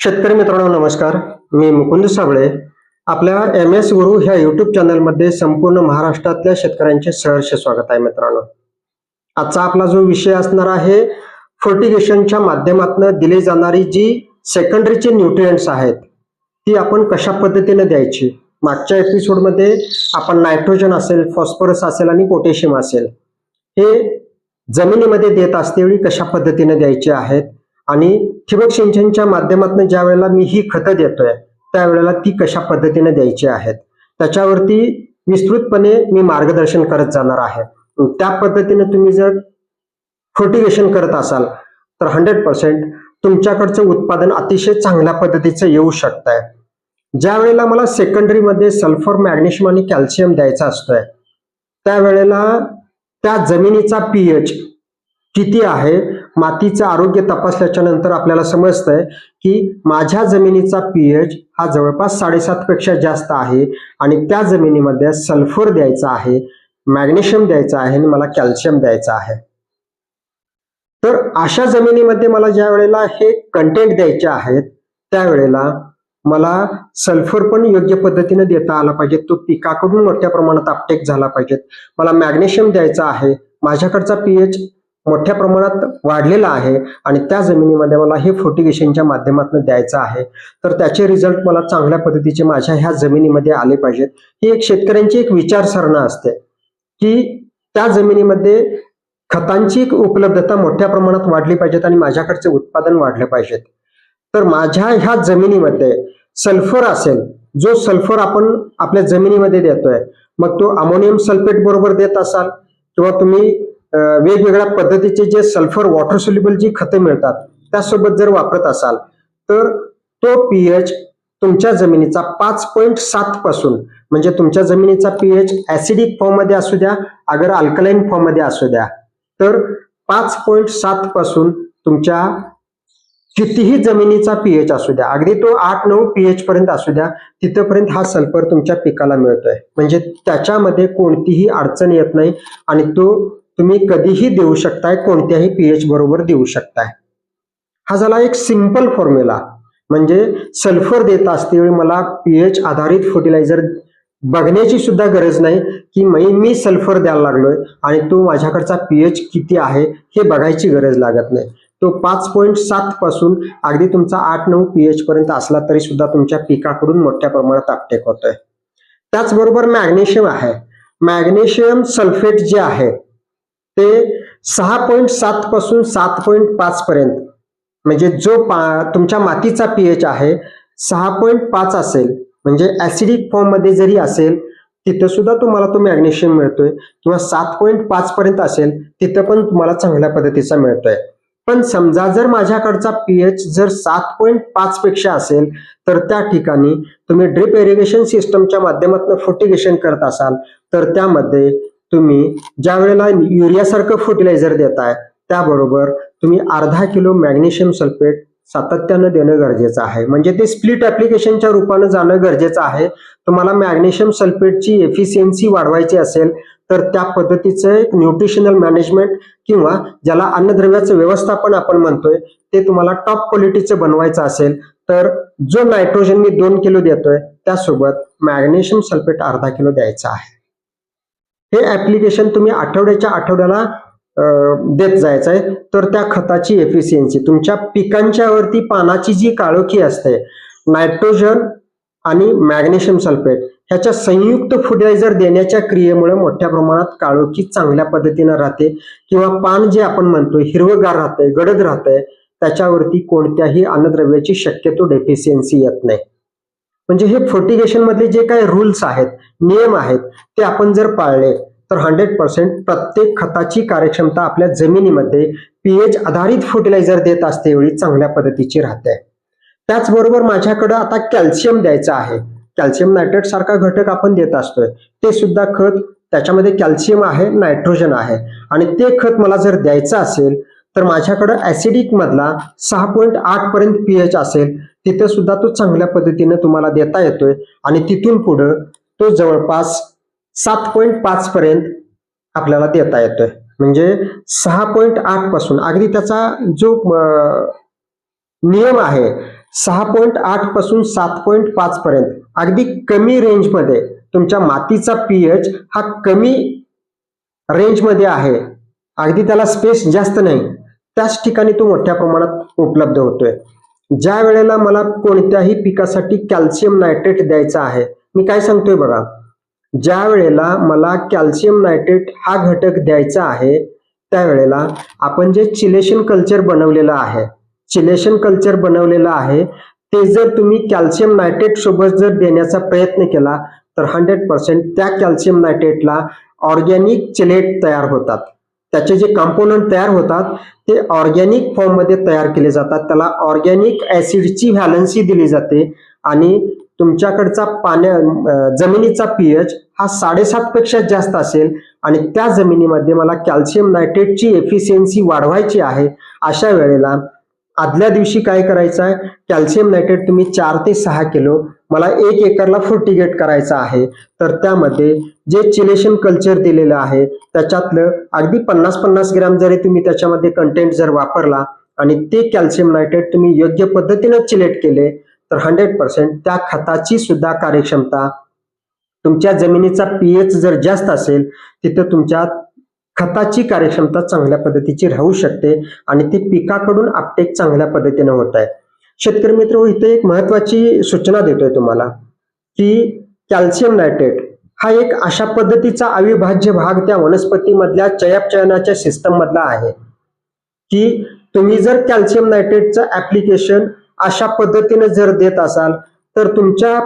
शेतकरी मित्रांनो नमस्कार. मी मुकुंद साबळे. आपल्या एम एस गुरु ह्या युट्यूब चॅनलमध्ये संपूर्ण महाराष्ट्रातल्या शेतकऱ्यांचे सहर्ष स्वागत आहे मित्रांनो. आजचा आपला जो विषय असणार आहे फर्टिगेशनच्या माध्यमातून दिली जाणारी जी सेकंडरीचे न्यूट्रियंट्स आहेत ती आपण कशा पद्धतीने द्यायची? मागच्या एपिसोडमध्ये आपण नायट्रोजन असेल फॉस्फरस असेल आणि पोटॅशियम असेल हे जमिनीमध्ये देत असतेवेळी कशा पद्धतीने द्यायचे आहेत? आणि ठिबक सिंचनच्या माध्यमातून ज्या वेळेला मी ही खतं देतोय त्यावेळेला ती कशा पद्धतीने द्यायची आहेत? त्याच्यावरती विस्तृतपणे मी मार्गदर्शन करत जाणार आहे. त्या पद्धतीने तुम्ही जर फर्टिगेशन करत असाल तर हंड्रेड पर्सेंट तुमच्याकडचं उत्पादन अतिशय चांगल्या पद्धतीचं येऊ शकतंय. ज्या वेळेला मला सेकंडरीमध्ये सल्फर मॅग्नेशियम आणि कॅल्शियम द्यायचा असतोय त्यावेळेला त्या जमिनीचा पीएच किती आहे? मातीचं आरोग्य तपासल्याच्या नंतर आपल्याला समजतंय की माझ्या जमिनीचा पीएच हा जवळपास साडेसात पेक्षा जास्त आहे आणि त्या जमिनीमध्ये सल्फर द्यायचा आहे मॅग्नेशियम द्यायचं आहे आणि मला कॅल्शियम द्यायचं आहे. तर अशा जमिनीमध्ये मला ज्या वेळेला हे कंटेंट द्यायचे आहेत त्यावेळेला मला सल्फर पण योग्य पद्धतीने देता आला पाहिजे. तो पिकाकडून मोठ्या प्रमाणात अपटेक झाला पाहिजे. मला मॅग्नेशियम द्यायचा आहे माझ्याकडचा पीएच मोठ्या प्रमाणात वाढलेला आहे आणि त्या जमिनीमध्ये मला हे फोर्टिगेशनच्या माध्यमातून द्यायचं आहे. तर त्याचे रिझल्ट मला चांगल्या पद्धतीचे माझ्या ह्या जमिनीमध्ये आले पाहिजेत. ही एक शेतकऱ्यांची एक विचारसरणा असते की त्या जमिनीमध्ये खतांची एक उपलब्धता मोठ्या प्रमाणात वाढली पाहिजेत आणि माझ्याकडचे उत्पादन वाढले पाहिजेत. तर माझ्या ह्या जमिनीमध्ये सल्फर असेल जो सल्फर आपण आपल्या जमिनीमध्ये देतोय मग तो अमोनियम सल्फेट बरोबर देत असाल किंवा तुम्ही वेगवेगळ्या पद्धतीचे जे सल्फर वॉटर सोल्युबल जी खते मिळतात त्यासोबत जर वापरत असाल तर तो पीएच तुमच्या जमिनीचा पाच पॉईंट सात पासून म्हणजे तुमच्या जमिनीचा पीएच ऍसिडिक फॉर्ममध्ये असू द्या अगर अल्कलाईन फॉर्ममध्ये असू द्या तर पाच पॉईंट सात पासून तुमच्या कितीही जमिनीचा पीएच असू द्या अगदी तो आठ नऊ पीएच पर्यंत असू द्या तिथपर्यंत हा सल्फर तुमच्या पिकाला मिळतोय. म्हणजे त्याच्यामध्ये कोणतीही अडचण येत नाही आणि तो तुम्ही कधीही देऊ शकताय कोणत्याही पीएच बरोबर देऊ शकताय. हा झाला एक सिंपल फॉर्म्युला म्हणजे सल्फर देत असतेवेळी मला पीएच आधारित फर्टिलायझर बघण्याची सुद्धा गरज नाही की मी मी सल्फर द्यायला लागलोय आणि तो माझ्याकडचा पीएच किती आहे हे बघायची गरज लागत नाही. तो पाच पॉईंट सात पासून अगदी तुमचा आठ नऊ पीएच पर्यंत असला तरी सुद्धा तुमच्या पिकाकडून मोठ्या प्रमाणात अपटेक होतोय. त्याचबरोबर मॅग्नेशियम आहे. मॅग्नेशियम सल्फेट जे आहे ते सहा पॉईंट सात पासून सात पॉईंट पाच पर्यंत. म्हणजे जो पा तुमच्या मातीचा पीएच आहे सहा पॉईंट पाच असेल. म्हणजे ऍसिडिक फॉर्ममध्ये जरी असेल तिथं सुद्धा तुम्हाला तो मॅग्नेशियम मिळतोय. किंवा सात पॉईंट पाच पर्यंत असेल तिथं पण तुम्हाला चांगल्या पद्धतीचा मिळतोय. पण समजा जर माझ्याकडचा पीएच जर सात पॉईंट पाच पेक्षा असेल तर त्या ठिकाणी तुम्ही ड्रिप इरिगेशन सिस्टमच्या माध्यमातून फर्टिगेशन करत असाल तर त्यामध्ये तुम्ही ज्या वेळेला युरियासारखं फर्टिलायझर देताय त्याबरोबर तुम्ही अर्धा किलो मॅग्नेशियम सल्फेट सातत्यानं देणं गरजेचं आहे. म्हणजे ते स्प्लिट ऍप्लिकेशनच्या रूपानं जाणं गरजेचं आहे. तुम्हाला मॅग्नेशियम सल्फेटची एफिशियन्सी वाढवायची असेल तर त्या पद्धतीचं एक न्यूट्रिशनल मॅनेजमेंट किंवा ज्याला अन्नद्रव्याचं व्यवस्थापन आपण म्हणतोय ते तुम्हाला टॉप क्वालिटीचं बनवायचं असेल तर जो नायट्रोजन मी दोन किलो देतोय त्यासोबत मॅग्नेशियम सल्फेट अर्धा किलो द्यायचा आहे. हे ऍप्लिकेशन तुम्ही आठवड्याच्या आठवड्याला देत जायचं आहे तर त्या खताची एफिशियन्सी तुमच्या पिकांच्या वरती पानाची जी काळोखी असते नायट्रोजन आणि मॅग्नेशियम सल्फेट ह्याच्या संयुक्त फर्टिलायझर देण्याच्या क्रियेमुळे मोठ्या प्रमाणात काळोखी चांगल्या पद्धतीनं राहते. किंवा पान जे आपण म्हणतो हिरवगार राहतंय गडद राहतंय त्याच्यावरती कोणत्याही अन्नद्रव्याची शक्यतो डेफिशियन्सी येत नाही. म्हणजे हे फोर्टिगेशन मधले जे काही रूल्स आहेत नियम आहेत ते आपण जर पाळले तर हंड्रेड पर्सेंट प्रत्येक खताची कार्यक्षमता आपल्या जमिनीमध्ये पीएच आधारित फर्टिलायझर देत असते वेळी चांगल्या पद्धतीची राहते. त्याचबरोबर माझ्याकडं आता कॅल्शियम द्यायचं आहे. कॅल्शियम नायट्रेट सारखा घटक आपण देत असतोय. ते सुद्धा खत त्याच्यामध्ये कॅल्शियम आहे नायट्रोजन आहे. आणि ते खत मला जर द्यायचं असेल तर माझ्याकडं ऍसिडिक मधला सहा पॉईंट आठ पर्यंत पीएच असेल तिथं सुद्धा तो चांगल्या पद्धतीने तुम्हाला देता येतोय. आणि तिथून पुढं तो जवळपास सात पॉईंट पाच पर्यंत आपल्याला देता येतोय. म्हणजे सहा पॉईंट आठपासून अगदी त्याचा जो नियम आहे सहा पॉईंट आठपासून सात पॉईंट पाच पर्यंत अगदी कमी रेंजमध्ये तुमच्या मातीचा पीएच हा कमी रेंजमध्ये आहे. अगदी त्याला स्पेस जास्त नाही. त्याच ठिकाणी तो मोठ्या प्रमाणात उपलब्ध होतोय. ज्या वेळेला मला कोणत्याही पिकासाठी कॅल्शियम नायट्रेट द्यायचा आहे मी काय सांगतोय बघा ज्या वेळेला मला कॅल्शियम नायट्रेट हा घटक द्यायचा आहे त्यावेळेला आपण जे चिलेशन कल्चर बनवलेलं आहे चिलेशन कल्चर बनवलेलं आहे ते जर तुम्ही कॅल्शियम नायट्रेट सोबत जर देण्याचा प्रयत्न केला तर हंड्रेड पर्सेंट त्या कॅल्शियम नायट्रेटला ऑर्गॅनिक चिलेट तयार होतात. त्याचे जे कंपोनंट तयार होतात ते ऑर्गॅनिक फॉर्ममध्ये तयार केले जातात. त्याला ऑर्गॅनिक ऍसिडची व्हॅलन्सी दिली जाते आणि तुमच्याकडचा पाण्या जमिनीचा पीएच हा साडेसात पेक्षा जास्त असेल आणि त्या जमिनीमध्ये मला कॅल्शियम नायट्रेटची एफिशियन्सी वाढवायची आहे अशा वेळेला आदल्या दिवशी काय करायचं आहे? कॅल्शियम नायट्रेट तुम्ही चार ते सहा किलो मला एक एकरला फुर्टिगेट करायचा आहे. तर त्यामध्ये जे चिलेशन कल्चर दिलेलं आहे त्याच्यातलं अगदी पन्नास पन्नास ग्रॅम जरी तुम्ही त्याच्यामध्ये कंटेंट जर वापरला आणि ते कॅल्शियम नायट्रेट तुम्ही योग्य पद्धतीनं चिलेट केले तर हंड्रेड पर्सेंट त्या खताची सुद्धा कार्यक्षमता तुमच्या जमिनीचा पीएच जर जास्त असेल तिथं तुमच्या खताची कार्यक्षमता चांगल्या पद्धतीची राहू शकते आणि ती पिकाकडून अपटेक चांगल्या पद्धतीने होत आहे. शेतकरी मित्र इथे एक महत्वाची सूचना देतोय तुम्हाला की कॅल्शियम नायट्रेट हा एक अशा पद्धतीचा अविभाज्य भाग त्या वनस्पतीमधल्या चयापचयनाच्या सिस्टम मधला आहे की तुम्ही जर कॅल्शियम नायट्रेटचं ऍप्लिकेशन अशा पद्धतीने जर देत असाल तर तुमच्या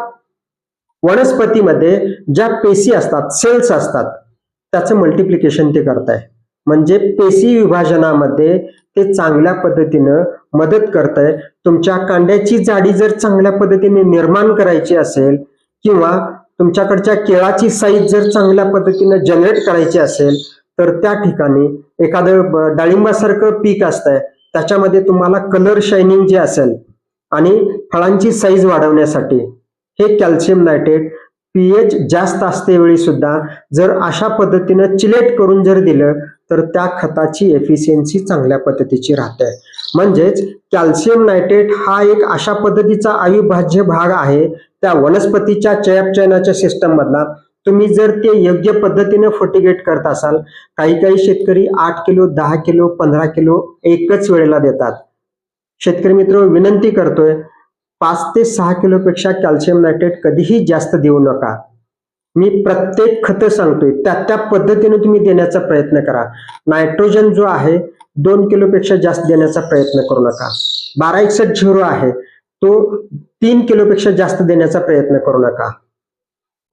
वनस्पतीमध्ये ज्या पेशी असतात सेल्स असतात त्याचं मल्टिप्लिकेशन ते करताय. म्हणजे पेशी विभाजनामध्ये ते चांगल्या पद्धतीनं मदत करतंय. तुमच्या कांड्याची जाडी जर चांगल्या पद्धतीने निर्माण करायची असेल किंवा तुमच्याकडच्या केळाची साईज जर चांगल्या पद्धतीनं जनरेट करायची असेल तर त्या ठिकाणी एखादं डाळिंबासारखं पीक असतंय. त्याच्यामध्ये तुम्हाला कलर शायनिंग जे असेल आणि फळांची साईज वाढवण्यासाठी. हे कॅल्शियम नायट्रेट पीएच जास्त असते वेळी सुद्धा जर अशा पद्धतीनं चिलेट करून जर दिलं तर त्या खताची एफिशियन्सी चांगल्या पद्धतीची राहते. म्हणजेच कॅल्शियम नायट्रेट हा एक अशा पद्धतीचा अविभाज्य भाग आहे त्या वनस्पतीच्या चयापचयनाच्या सिस्टम मधला तुम्ही जर ते योग्य पद्धतीने फर्टिगेट करत असाल काही काही शेतकरी आठ किलो दहा किलो पंधरा किलो एकच वेळेला देतात. शेतकरी मित्र विनंती करतोय पाच ते सहा किलोपेक्षा कॅल्शियम नायट्रेट कधीही जास्त देऊ नका. मी प्रत्येक खतं सांगतोय त्या त्या पद्धतीने तुम्ही देण्याचा प्रयत्न करा. नायट्रोजन जो आहे दोन किलोपेक्षा जास्त देण्याचा प्रयत्न करू नका. बारा एकसठ झिरो आहे तो तीन किलोपेक्षा जास्त देण्याचा प्रयत्न करू नका.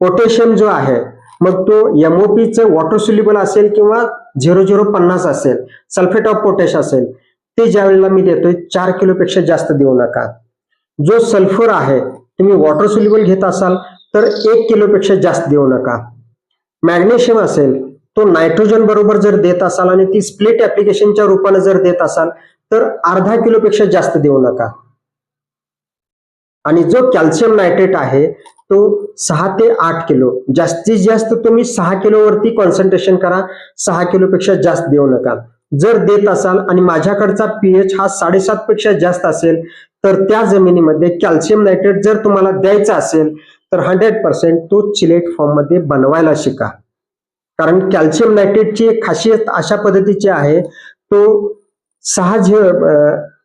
पोटॅशियम जो आहे मग तो एमओपीचं वॉटर सोल्युबल असेल किंवा झिरो झिरो पन्नास असेल सल्फेट ऑफ पोटॅश असेल ते ज्या वेळेला मी देतोय चार किलोपेक्षा जास्त देऊ नका. जो सल्फर आहे तुम्ही वॉटर सोल्युबल घेत असाल तर एक किलोपेक्षा जास्त देऊ नका. मॅग्नेशियम असेल तो नायट्रोजन बरोबर जर देत असाल आणि ती स्प्लिट ऍप्लिकेशनच्या रूपाने जर देत असाल तर अर्धा किलोपेक्षा जास्त देऊ नका. आणि जो कॅल्शियम नायट्रेट आहे तो सहा ते आठ किलो. जास्तीत जास्त तुम्ही सहा किलोवरती कॉन्सन्ट्रेशन करा सहा किलोपेक्षा जास्त देऊ नका. जर देत असाल आणि माझ्याकडचा पीएच हा साडेसात पेक्षा जास्त असेल तर त्या जमिनीमध्ये कॅल्शियम नायट्रेट जर तुम्हाला द्यायचा असेल तर हंड्रेड पर्सेंट तो चिलेट फॉर्ममध्ये बनवायला शिका. कारण कॅल्शियम नायट्रेटची एक खासियत अशा पद्धतीची आहे तो सहा झिरो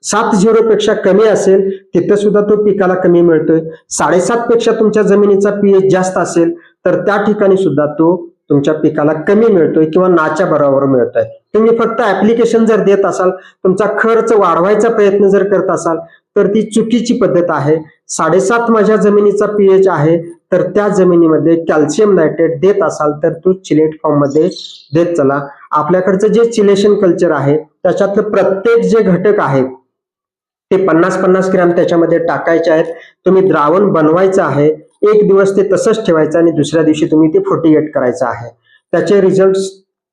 सात झिरो पेक्षा कमी असेल तिथं सुद्धा तो पिकाला कमी मिळतोय. साडेसात पेक्षा तुमच्या जमिनीचा पीएच जास्त असेल तर त्या ठिकाणी सुद्धा तो तुमच्या पिकाला कमी मिळतोय किंवा नाच्या बरोबर मिळतोय. तुम्ही फक्त ऍप्लिकेशन जर देत असाल तुमचा खर्च वाढवायचा प्रयत्न जर करत असाल तर ती चुकीची पद्धत आहे. साडेसात माझ्या जमिनीचा पीएच आहे तर त्या जमिनीमध्ये कॅल्शियम नायट्रेट देत असाल तर तो चिलेट फॉर्ममध्ये देत चला. आपल्याकडचं जे चिलेशन कल्चर आहे त्याच्यातलं प्रत्येक जे घटक आहेत ते पन्नास पन्नास ग्रॅम त्याच्यामध्ये टाकायचे आहेत. तुम्ही द्रावण बनवायचं आहे एक दिवस ते तसंच ठेवायचं आणि दुसऱ्या दिवशी तुम्ही ते फोर्टिगेट करायचं आहे. त्याचे रिझल्ट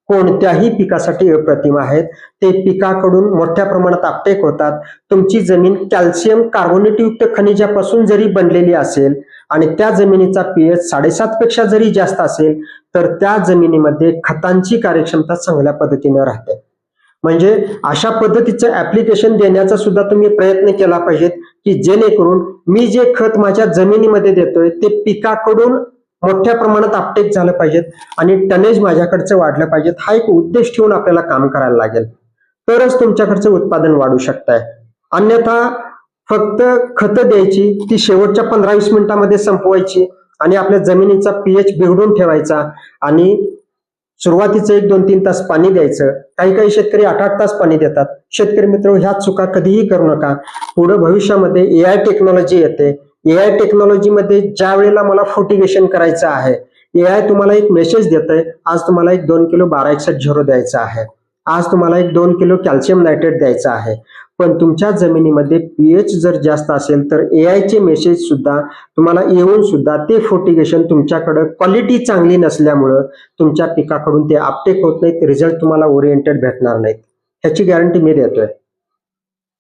कोणत्याही पिकासाठी अप्रतिम आहेत. ते पिकाकडून मोठ्या प्रमाणात आपटेक होतात. तुमची जमीन कॅल्शियम कार्बोनेटयुक्त खनिजापासून जरी बनलेली असेल आणि त्या जमिनीचा पीएच साडेसात पेक्षा जरी जास्त असेल तर त्या जमिनीमध्ये खतांची कार्यक्षमता चांगल्या पद्धतीने राहते. म्हणजे अशा पद्धतीचं ऍप्लिकेशन देण्याचा सुद्धा तुम्ही प्रयत्न केला पाहिजेत की जेणेकरून मी जे खत माझ्या जमिनीमध्ये देतोय ते पिकाकडून मोठ्या प्रमाणात अपटेक झालं पाहिजेत आणि टनेज माझ्याकडचं वाढलं पाहिजेत. हा एक उद्देश ठेवून आपल्याला काम करायला लागेल. तरच तुमच्याकडचं उत्पादन वाढू शकताय. अन्यथा फक्त खतं द्यायची ती शेवटच्या पंधरा वीस मिनिटांमध्ये संपवायची आणि आपल्या जमिनीचा पीएच बिघडून ठेवायचा आणि सुरुवातीचं एक दोन तीन तास पाणी द्यायचं. काही काही शेतकरी आठ आठ तास पाणी देतात. शेतकरी मित्र ह्या चुका कधीही करू नका. पुढे भविष्यामध्ये ए आय टेक्नॉलॉजी येते. ए आय टेक्नॉलॉजीमध्ये ज्या वेळेला मला फोटिगेशन करायचं आहे ए आय तुम्हाला एक मेसेज देत आहे आज तुम्हाला एक दोन किलो बारा एकसठ झिरो द्यायचा आहे. आज तुम्हाला एक दोन किलो कॅल्शियम नायट्रेट द्यायचा आहे. पण तुमच्या जमिनीमध्ये पीएच जर जास्त असेल तर ए आयचे मेसेज सुद्धा तुम्हाला येऊन सुद्धा ते फोर्टिगेशन तुमच्याकडं क्वालिटी चांगली नसल्यामुळं तुमच्या पिकाकडून ते अपटेक होत नाहीत रिझल्ट तुम्हाला ओरिएंटेड भेटणार नाहीत. ह्याची गॅरंटी मी देतोय.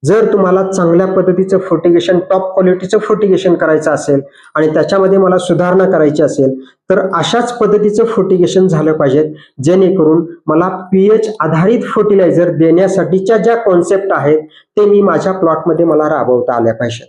जर तुम्हाला चांगल्या पद्धतीचं फोटिगेशन टॉप क्वालिटीचं फोटिगेशन करायचं असेल आणि त्याच्यामध्ये मला सुधारणा करायची असेल तर अशाच पद्धतीचं फोटिगेशन झालं पाहिजे जेणेकरून मला पीएच आधारित फर्टिलायझर देण्यासाठीच्या ज्या कॉन्सेप्ट आहेत ते मी माझ्या प्लॉटमध्ये मला राबवता आल्या पाहिजेत.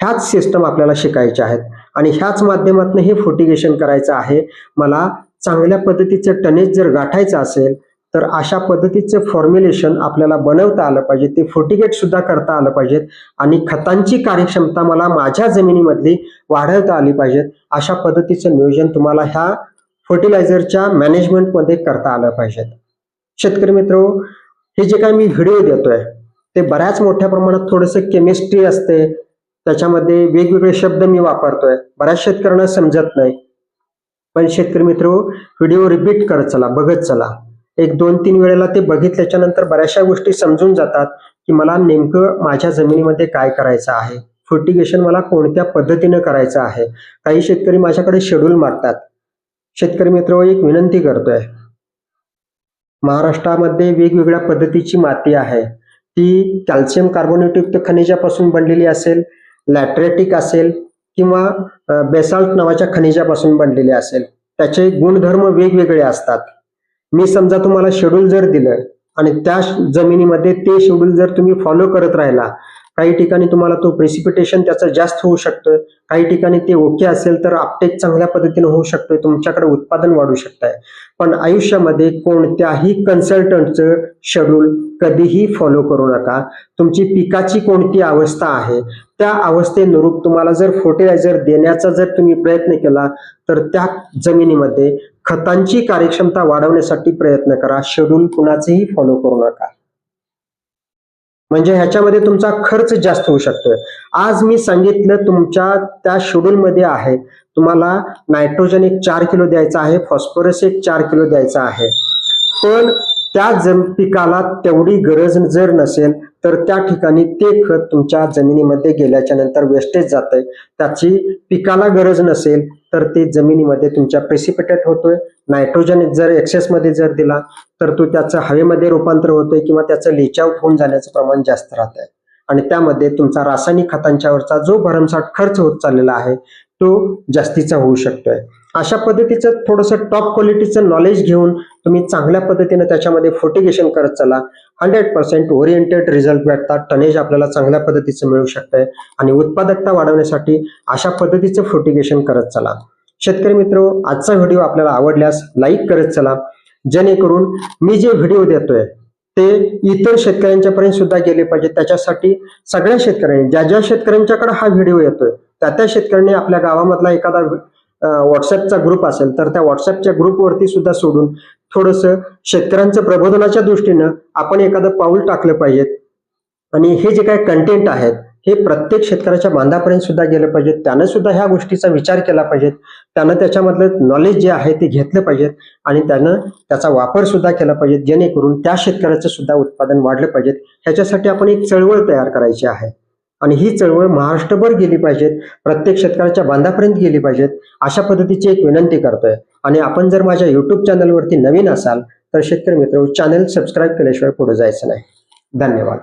ह्याच सिस्टम आपल्याला शिकायच्या आहेत आणि ह्याच माध्यमातून हे फोटिगेशन करायचं आहे. मला चांगल्या पद्धतीचं टनेज जर गाठायचं असेल तर अशा पद्धतीचं फॉर्म्युलेशन आपल्याला बनवता आलं पाहिजे. ते फोर्टिगेट सुद्धा करता आलं पाहिजेत. आणि खतांची कार्यक्षमता मला माझ्या जमिनीमधली वाढवता आली पाहिजेत. अशा पद्धतीचं नियोजन तुम्हाला ह्या फर्टिलायझरच्या मॅनेजमेंटमध्ये करता आलं पाहिजेत. शेतकरी मित्र हे जे काय मी व्हिडिओ देतोय ते बऱ्याच मोठ्या प्रमाणात थोडंसं केमिस्ट्री असते. त्याच्यामध्ये वेगवेगळे शब्द मी वापरतोय. बऱ्याच शेतकऱ्यांना समजत नाही. पण शेतकरी मित्र व्हिडिओ रिपीट करत चला बघत चला. एक दोन तीन वेळेला ते बघितल्याच्या नंतर बऱ्याचशा गोष्टी समजून जातात की मला नेमकं माझ्या जमिनीमध्ये काय करायचं आहे? फर्टिगेशन मला कोणत्या पद्धतीनं करायचं आहे? काही शेतकरी माझ्याकडे शेड्यूल मागतात शेतकरी मित्र एक विनंती करतोय. महाराष्ट्रामध्ये वेगवेगळ्या पद्धतीची माती आहे. ती कॅल्शियम कार्बोनेटयुक्त खनिजापासून बनलेली असेल लॅट्रेटिक असेल किंवा बेसाल्ट नावाच्या खनिजापासून बनलेली असेल. त्याचे गुणधर्म वेगवेगळे असतात. मी समजा तुम्हाला शेड्यूल जर दिलं आणि त्या जमिनीमध्ये ते शेड्यूल जर तुम्ही फॉलो करत राहिला काही ठिकाणी तुम्हाला तो प्रेसिपिटेशन त्याचं जास्त होऊ शकतं काही ठिकाणी ते ओके असेल तर आपटेक चांगल्या पद्धतीने होऊ शकतोय तुमच्याकडे उत्पादन वाढू शकतंय. पण आयुष्यामध्ये कोणत्याही कन्सल्टंटचं शेड्यूल कधीही फॉलो करू नका. तुमची पिकाची कोणती अवस्था आहे त्या अवस्थेनुरूप तुम्हाला जर फर्टिलायझर देण्याचा जर तुम्ही प्रयत्न केला तर त्या जमिनीमध्ये खतांची कार्यक्षमता वाढवण्यासाठी प्रयत्न करा. शेड्यूल कुणाचेही फॉलो करू नका. म्हणजे ह्याच्यामध्ये तुमचा खर्च जास्त होऊ शकतोय. आज मी सांगितलं तुमच्या त्या शेड्यूल मध्ये आहे. तुम्हाला नायट्रोजन एक चार किलो द्यायचा आहे फॉस्फरस एक चार किलो द्यायचा आहे. पण त्या जम पिकाला तेवढी गरज जर नसेल तर त्या ठिकाणी ते खत तुमच्या जमिनीमध्ये गेल्याच्यानंतर वेस्टेज जात आहे त्याची पिकाला गरज नसेल तर ते जमिनीमध्ये तुमच्या प्रेसिपिटेट होतोय. नायट्रोजन जर एक्सेसमध्ये जर दिला तर तो त्याचं हवेमध्ये रूपांतर होतोय किंवा त्याचं लिच होऊन जाण्याचं प्रमाण जास्त राहत आहे आणि त्यामध्ये तुमचा रासायनिक खतांच्यावरचा जो भरमसाठ खर्च होत चाललेला आहे तो जास्तीचा होऊ शकतोय. अशा पद्धतीचं थोडंसं टॉप क्वालिटीचं नॉलेज घेऊन तुम्ही चांगल्या पद्धतीने त्याच्यामध्ये फोटिगेशन करत चला. हंड्रेड पर्सेंट ओरिएंटेड रिझल्ट भेटतात. टनेज आपल्याला चांगल्या पद्धतीचं मिळू शकतंय. आणि उत्पादकता वाढवण्यासाठी अशा पद्धतीचं फोटिगेशन करत चला. शेतकरी मित्र आजचा व्हिडिओ आपल्याला आवडल्यास लाईक करत चला. जेणेकरून मी जे व्हिडिओ देतोय ते इतर शेतकऱ्यांच्यापर्यंत सुद्धा गेले पाहिजे. त्याच्यासाठी सगळ्या शेतकऱ्यांनी ज्या ज्या शेतकऱ्यांच्याकडे हा व्हिडिओ येतोय त्या त्या शेतकऱ्यांनी आपल्या गावामधला एखादा व्हॉट्सअपचा ग्रुप असेल तर त्या व्हॉट्सअपच्या ग्रुपवरती सुद्धा सोडून थोडस शेतकऱ्यांचं प्रबोधनाच्या दृष्टीनं आपण एखादं पाऊल टाकलं पाहिजेत. आणि हे जे काही कंटेंट आहेत हे प्रत्येक शेतकऱ्याच्या बांधापर्यंत सुद्धा गेलं पाहिजे त्यानं सुद्धा ह्या गोष्टीचा विचार केला पाहिजे त्यानं त्याच्यामधलं नॉलेज जे आहे ते घेतलं पाहिजे आणि त्यानं त्याचा वापर सुद्धा केला पाहिजे जेणेकरून त्या शेतकऱ्याचं सुद्धा उत्पादन वाढलं पाहिजे ह्याच्यासाठी आपण एक चळवळ तयार करायची आहे. आणि ही चळवळ महाराष्ट्रभर गेली पाहिजेत प्रत्येक शेतकऱ्याच्या बांधापर्यंत गेली पाहिजेत अशा पद्धतीची एक विनंती करतोय. आणि आपण जर माझ्या युट्यूब चॅनलवरती नवीन असाल तर शेतकरी मित्र चॅनल सबस्क्राईब केल्याशिवाय पुढे जायचं नाही. धन्यवाद.